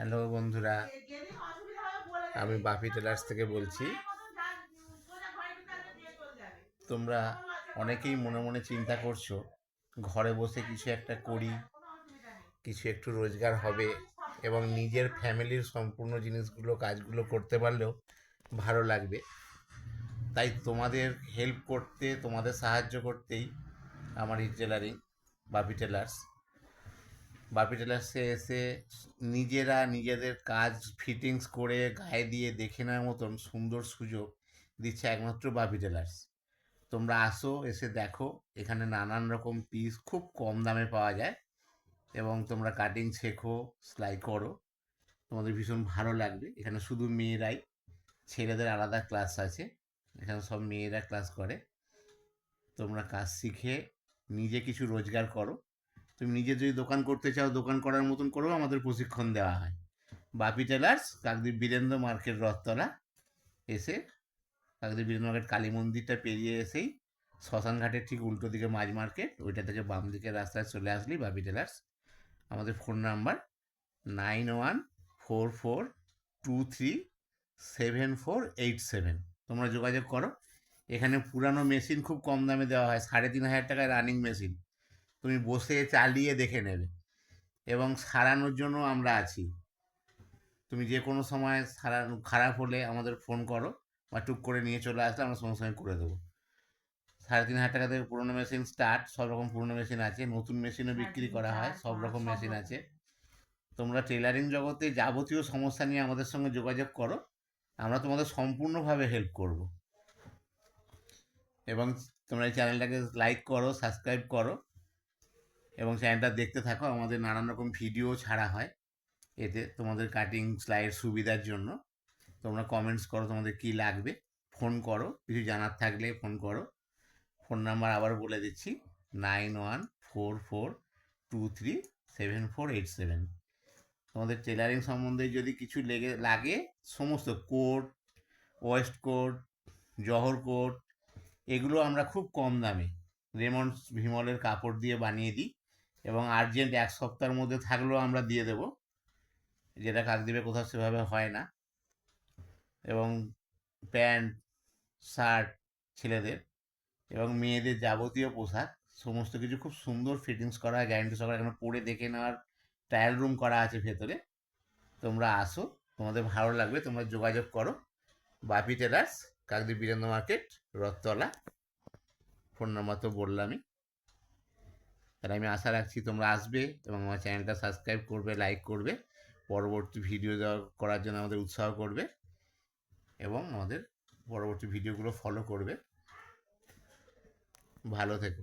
Hello বন্ধুরা, আমি বাপি tailors থেকে বলছি। তোমরা অনেকেই মনে মনে চিন্তা করছ, ঘরে বসে কিছু একটা করি, কিছু একটু রোজগার হবে এবং নিজের ফ্যামিলির সম্পূর্ণ জিনিসগুলো, কাজগুলো করতে পারলেও ভালো লাগবে। তাই তোমাদের হেল্প করতে, তোমাদের সাহায্য করতেই আমার এই টেলারিং বাপি টেলার্স বাপি টেলার্সে এসে নিজেরা নিজেদের কাজ ফিটিংস করে গায়ে দিয়ে দেখে নেওয়ার মতন সুন্দর সুযোগ দিচ্ছে একমাত্র বাপি টেলার্স। তোমরা আসো, এসে দেখো, এখানে নানান রকম পিস খুব কম দামে পাওয়া যায় এবং তোমরা কাটিং শেখো, সেলাই করো। তোমাদের ভীষণ ভালো লাগবে। এখানে শুধু মেয়েরাই, ছেলেদের আলাদা ক্লাস আছে। এখানে সব মেয়েরা ক্লাস করে। তোমরা কাজ শিখে নিজে কিছু রোজগার করো। তুমি নিজে যদি দোকান করতে চাও, দোকান করার মতন করেও আমাদের প্রশিক্ষণ দেওয়া হয়। বাপি টেলার্স, কাকদ্বীপ বীরেন্দ্র মার্কেট রথতলা এসে কাকদ্বীপ বীরেন্দ্র মার্কেট কালী মন্দিরটা পেরিয়ে এসেই শ্মশানঘাটের ঠিক উল্টো দিকে মাঝ মার্কেট, ওইটা থেকে বাম দিকের রাস্তায় চলে আসলি বাপি টেলার্স। আমাদের phone number nine one four four two three seven four eight seven. তোমরা যোগাযোগ করো। এখানে পুরানো মেশিন খুব কম দামে দেওয়া হয়, সাড়ে তিন হাজার টাকায় রানিং মেশিন। তুমি বসে চালিয়ে দেখে নেবে। এবং সারানোর জন্য আমরা আছি। তুমি যে কোনো সময় সারানো খারাপ হলে আমাদের ফোন করো বা টুক করে নিয়ে চলে আসলে আমরা সঙ্গে সঙ্গে করে দেবো। সাড়ে তিন হাজার টাকা থেকে পুরোনো মেশিন স্টার্ট সব রকম পুরোনো মেশিন আছে নতুন মেশিনও বিক্রি করা হয় সব রকম মেশিন আছে। তোমরা টেলারিং জগতে যাবতীয় সমস্যা নিয়ে আমাদের সঙ্গে যোগাযোগ করো আমরা তোমাদের সম্পূর্ণভাবে হেল্প করব। এবং তোমরা এই চ্যানেলটাকে লাইক করো সাবস্ক্রাইব করো এবং চ্যানেলটা দেখতে থাকো, আমাদের নানান রকম ভিডিও ছাড়া হয়। এতে তোমাদের কাটিং স্লাইড সুবিধার জন্য। তোমরা কমেন্টস করো তোমাদের কি লাগবে। ফোন করো, কিছু জানার থাকলে ফোন করো। ফোন নাম্বার আবার বলে দিচ্ছি nine one four four two three seven four eight seven তোমাদের টেলারিং সম্বন্ধে যদি কিছু লেগে, লাগে, সমস্ত coat waist coat Jawahar coat এগুলো আমরা খুব কম দামে। রেমন্ডস ভিমলের কাপড় দিয়ে বানিয়ে দিই। এবং আর্জেন্ট এক সপ্তাহের মধ্যে থাকলেও আমরা দিয়ে দেব। যেটা কাকদ্বীপে কোথাও সেভাবে হয় না। এবং প্যান্ট, শার্ট ছেলেদের এবং মেয়েদের যাবতীয় পোশাক, সমস্ত কিছু খুব সুন্দর ফিটিংস করা গ্যারান্টি সহকারে এখানে পরে দেখে নেওয়ার ট্রায়াল রুম করা আছে ভেতরে। তোমরা আসো, তোমাদের ভালো লাগবে, তোমরা যোগাযোগ করো। Bapi tailors, Kakdwip Birendra market, Rathtala. Phone number তো বললামই। তাহলে আমি আশা রাখছি তোমরা আসবে এবং আমার চ্যানেলটা সাবস্ক্রাইব করবে লাইক করবে। পরবর্তী ভিডিও দেওয়া করার জন্য আমাদের উৎসাহ করবে এবং আমাদের পরবর্তী ভিডিওগুলো ফলো করবে। ভালো থেকো।